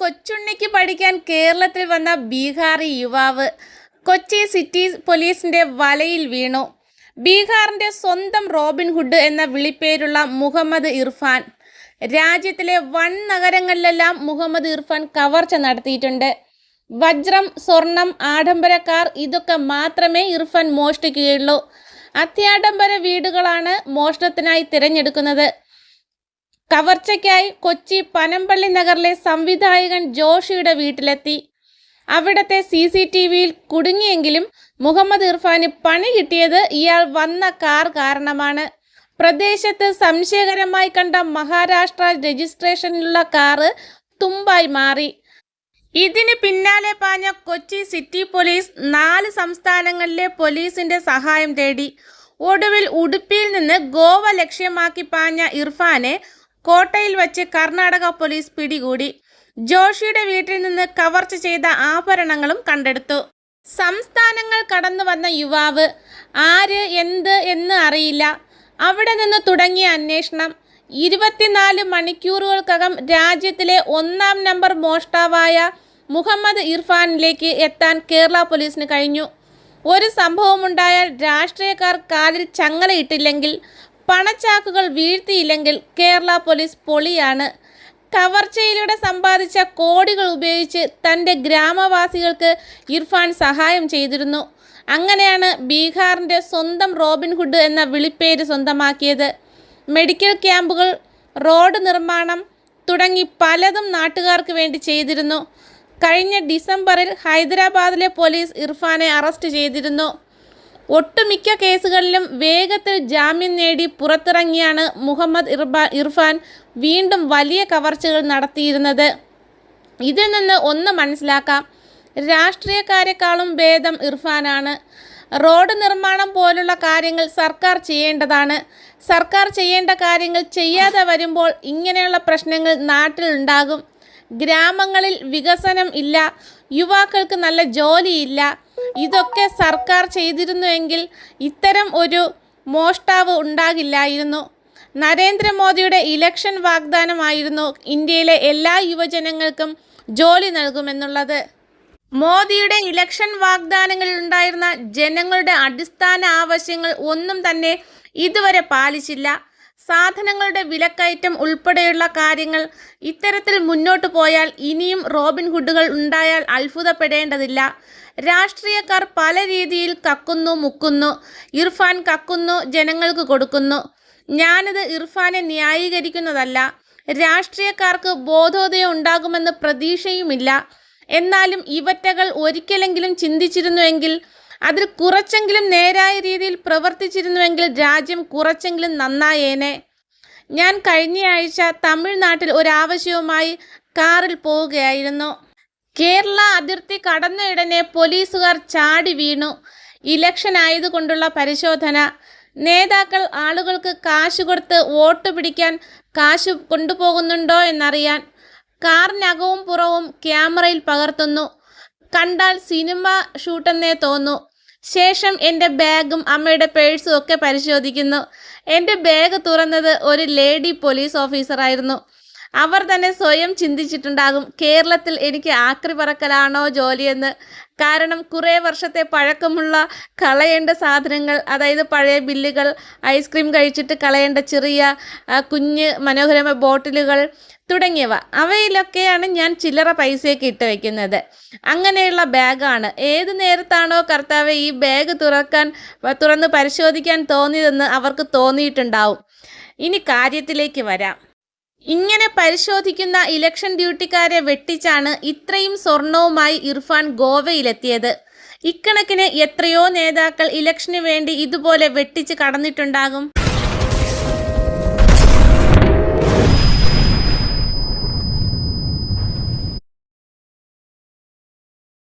കൊച്ചുണ്ണിക്ക് പഠിക്കാൻ കേരളത്തിൽ വന്ന ബീഹാറി യുവാവ് കൊച്ചി സിറ്റി പോലീസിന്റെ വലയിൽ വീണു. ബീഹാറിന്റെ സ്വന്തം റോബിൻഹുഡ് എന്ന വിളിപ്പേരുള്ള മുഹമ്മദ് ഇർഫാൻ. രാജ്യത്തിലെ വൻ നഗരങ്ങളിലെല്ലാം മുഹമ്മദ് ഇർഫാൻ കവർച്ച നടത്തിയിട്ടുണ്ട്. വജ്രം സ്വർണം ആഡംബര കാർ ഇതൊക്കെ മാത്രമേ ഇർഫാൻ മോഷ്ടിക്കുകയുള്ളൂ. അത്യാഡംബര വീടുകളാണ് മോഷണത്തിനായി തിരഞ്ഞെടുക്കുന്നത്. കവർച്ചയ്ക്കായി കൊച്ചി പനമ്പള്ളി നഗറിലെ സംവിധായകൻ ജോഷിയുടെ വീട്ടിലെത്തി. അവിടത്തെ സി സി ടി വിയിൽ കുടുങ്ങിയെങ്കിലും മുഹമ്മദ് ഇർഫാന് പണി കിട്ടിയത് ഇയാൾ വന്ന കാർ കാരണമാണ്. പ്രദേശത്ത് സംശയകരമായി കണ്ട മഹാരാഷ്ട്ര രജിസ്ട്രേഷനിലുള്ള കാറ് തുമ്പായി മാറി. ഇതിന് പിന്നാലെ പാഞ്ഞ കൊച്ചി സിറ്റി പോലീസ് നാല് സംസ്ഥാനങ്ങളിലെ പോലീസിന്റെ സഹായം തേടി. ഒടുവിൽ ഉടുപ്പിയിൽ നിന്ന് ഗോവ ലക്ഷ്യമാക്കി പാഞ്ഞ ഇർഫാനെ കോട്ടയിൽ വച്ച് കർണാടക പോലീസ് പിടികൂടി. ജോഷിയുടെ വീട്ടിൽ നിന്ന് കവർച്ച ചെയ്ത ആഭരണങ്ങളും കണ്ടെടുത്തു. സംസ്ഥാനങ്ങൾ കടന്നു വന്ന യുവാവ് ആര് എന്ത് എന്ന് അറിയില്ല. അവിടെ നിന്ന് തുടങ്ങിയ അന്വേഷണം. ഇരുപത്തിനാല് മണിക്കൂറുകൾക്കകം രാജ്യത്തിലെ ഒന്നാം നമ്പർ മോഷ്ടാവായ മുഹമ്മദ് ഇർഫാനിലേക്ക് എത്താൻ കേരള പോലീസിന് കഴിഞ്ഞു. ഒരു സംഭവമുണ്ടായാൽ രാഷ്ട്രീയക്കാർ കാലിൽ ചങ്ങലയിട്ടില്ലെങ്കിൽ പണച്ചാക്കുകൾ വീഴ്ത്തിയില്ലെങ്കിൽ കേരള പോലീസ് പൊളിയാണ്. കവർച്ചയിലൂടെ സമ്പാദിച്ച കോടികൾ ഉപയോഗിച്ച് തന്റെ ഗ്രാമവാസികൾക്ക് ഇർഫാൻ സഹായം ചെയ്തിരുന്നു. അങ്ങനെയാണ് ബീഹാറിന്റെ സ്വന്തം റോബിൻഹുഡ് എന്ന വിളിപ്പേര് സ്വന്തമാക്കിയത്. മെഡിക്കൽ ക്യാമ്പുകൾ റോഡ് നിർമ്മാണം തുടങ്ങി പലതും നാട്ടുകാർക്ക് വേണ്ടി ചെയ്തിരുന്നു. കഴിഞ്ഞ ഡിസംബറിൽ ഹൈദരാബാദിലെ പോലീസ് ഇർഫാനെ അറസ്റ്റ് ചെയ്തിരുന്നു. ഒട്ടുമിക്ക കേസുകളിലും വേഗത്തിൽ ജാമ്യം നേടി പുറത്തിറങ്ങിയാണ് മുഹമ്മദ് ഇർഫാൻ വീണ്ടും വലിയ കവർച്ചകൾ നടത്തിയിരുന്നത്. ഇതിൽ നിന്ന് ഒന്ന് മനസ്സിലാക്കാം. രാഷ്ട്രീയക്കാരെക്കാളും ഭേദം ഇർഫാനാണ്. റോഡ് നിർമ്മാണം പോലുള്ള കാര്യങ്ങൾ സർക്കാർ ചെയ്യേണ്ടതാണ്. സർക്കാർ ചെയ്യേണ്ട കാര്യങ്ങൾ ചെയ്യാതെ വരുമ്പോൾ ഇങ്ങനെയുള്ള പ്രശ്നങ്ങൾ നാട്ടിലുണ്ടാകും ഗ്രാമങ്ങളിൽ വികസനം ഇല്ല. യുവാക്കൾക്ക് നല്ല ജോലിയില്ല. ഇതൊക്കെ സർക്കാർ ചെയ്തിരുന്നുവെങ്കിൽ ഇത്തരം ഒരു മോഷ്ടാവ് ഉണ്ടാകില്ലായിരുന്നു. നരേന്ദ്രമോദിയുടെ ഇലക്ഷൻ വാഗ്ദാനമായിരുന്നു ഇന്ത്യയിലെ എല്ലാ യുവജനങ്ങൾക്കും ജോലി നൽകുമെന്നുള്ളത്. മോദിയുടെ ഇലക്ഷൻ വാഗ്ദാനങ്ങളിൽ ഉണ്ടായിരുന്ന ജനങ്ങളുടെ അടിസ്ഥാന ആവശ്യങ്ങൾ ഒന്നും തന്നെ ഇതുവരെ പാലിച്ചില്ല. സാധനങ്ങളുടെ വിലക്കയറ്റം ഉൾപ്പെടെയുള്ള കാര്യങ്ങൾ ഇത്തരത്തിൽ മുന്നോട്ടു പോയാൽ ഇനിയും റോബിൻഹുഡുകൾ ഉണ്ടായാൽ അത്ഭുതപ്പെടേണ്ടതില്ല. രാഷ്ട്രീയക്കാർ പല രീതിയിൽ കക്കുന്നു മുക്കുന്നു. ഇർഫാൻ കക്കുന്നു ജനങ്ങൾക്ക് കൊടുക്കുന്നു. ഞാനത് ഇർഫാനെ ന്യായീകരിക്കുന്നതല്ല. രാഷ്ട്രീയക്കാർക്ക് ബോധോദയം ഉണ്ടാകുമെന്ന് പ്രതീക്ഷയുമില്ല. എന്നാലും ഇവറ്റകൾ ഒരിക്കലെങ്കിലും ചിന്തിച്ചിരുന്നുവെങ്കിൽ അതിൽ കുറച്ചെങ്കിലും നേരായ രീതിയിൽ പ്രവർത്തിച്ചിരുന്നുവെങ്കിൽ രാജ്യം കുറച്ചെങ്കിലും നന്നായേനെ. ഞാൻ കഴിഞ്ഞയാഴ്ച തമിഴ്നാട്ടിൽ ഒരാവശ്യവുമായി കാറിൽ പോവുകയായിരുന്നു. കേരള അതിർത്തി കടന്നയുടനെ പോലീസുകാർ ചാടി വീണു. ഇലക്ഷൻ ആയതുകൊണ്ടുള്ള പരിശോധന. നേതാക്കൾ ആളുകൾക്ക് കാശ് കൊടുത്ത് വോട്ട് പിടിക്കാൻ കാശ് കൊണ്ടുപോകുന്നുണ്ടോ എന്നറിയാൻ. കാറിനകവും പുറവും ക്യാമറയിൽ പകർത്തുന്നു. കണ്ടാൽ സിനിമ ഷൂട്ടെന്നേ തോന്നു. ശേഷം എന്റെ ബാഗും അമ്മയുടെ പേഴ്സും ഒക്കെ പരിശോധിക്കുന്നു. എന്റെ ബാഗ് തുറന്നത് ഒരു ലേഡി പോലീസ് ഓഫീസറായിരുന്നു അവർ തന്നെ സ്വയം ചിന്തിച്ചിട്ടുണ്ടാകും കേരളത്തിൽ എനിക്ക് ആക്രി പറക്കലാണോ ജോലിയെന്ന്. കാരണം കുറേ വർഷത്തെ പഴക്കമുള്ള കളയേണ്ട സാധനങ്ങൾ അതായത് പഴയ ബില്ലുകൾ ഐസ്ക്രീം കഴിച്ചിട്ട് കളയേണ്ട ചെറിയ കുഞ്ഞ് മനോഹരമായ ബോട്ടിലുകൾ തുടങ്ങിയവ. അവയിലൊക്കെയാണ് ഞാൻ ചില്ലറ പൈസയൊക്കെ ഇട്ട് വയ്ക്കുന്നത് അങ്ങനെയുള്ള ബാഗാണ്. ഏത് നേരത്താണോ കർത്താവ് ഈ ബാഗ് തുറക്കാൻ തുറന്ന് പരിശോധിക്കാൻ തോന്നിയതെന്ന് അവർക്ക് തോന്നിയിട്ടുണ്ടാവും. ഇനി കാര്യത്തിലേക്ക് വരാം. ഇങ്ങനെ പരിശോധിക്കുന്ന ഇലക്ഷൻ ഡ്യൂട്ടിക്കാരെ വെട്ടിച്ചാണ് ഇത്രയും സ്വർണവുമായി ഇർഫാൻ ഗോവയിലെത്തിയത്. ഇക്കണക്കിന് എത്രയോ നേതാക്കൾ ഇലക്ഷന് വേണ്ടി ഇതുപോലെ വെട്ടിച്ച് കടന്നിട്ടുണ്ടാകും.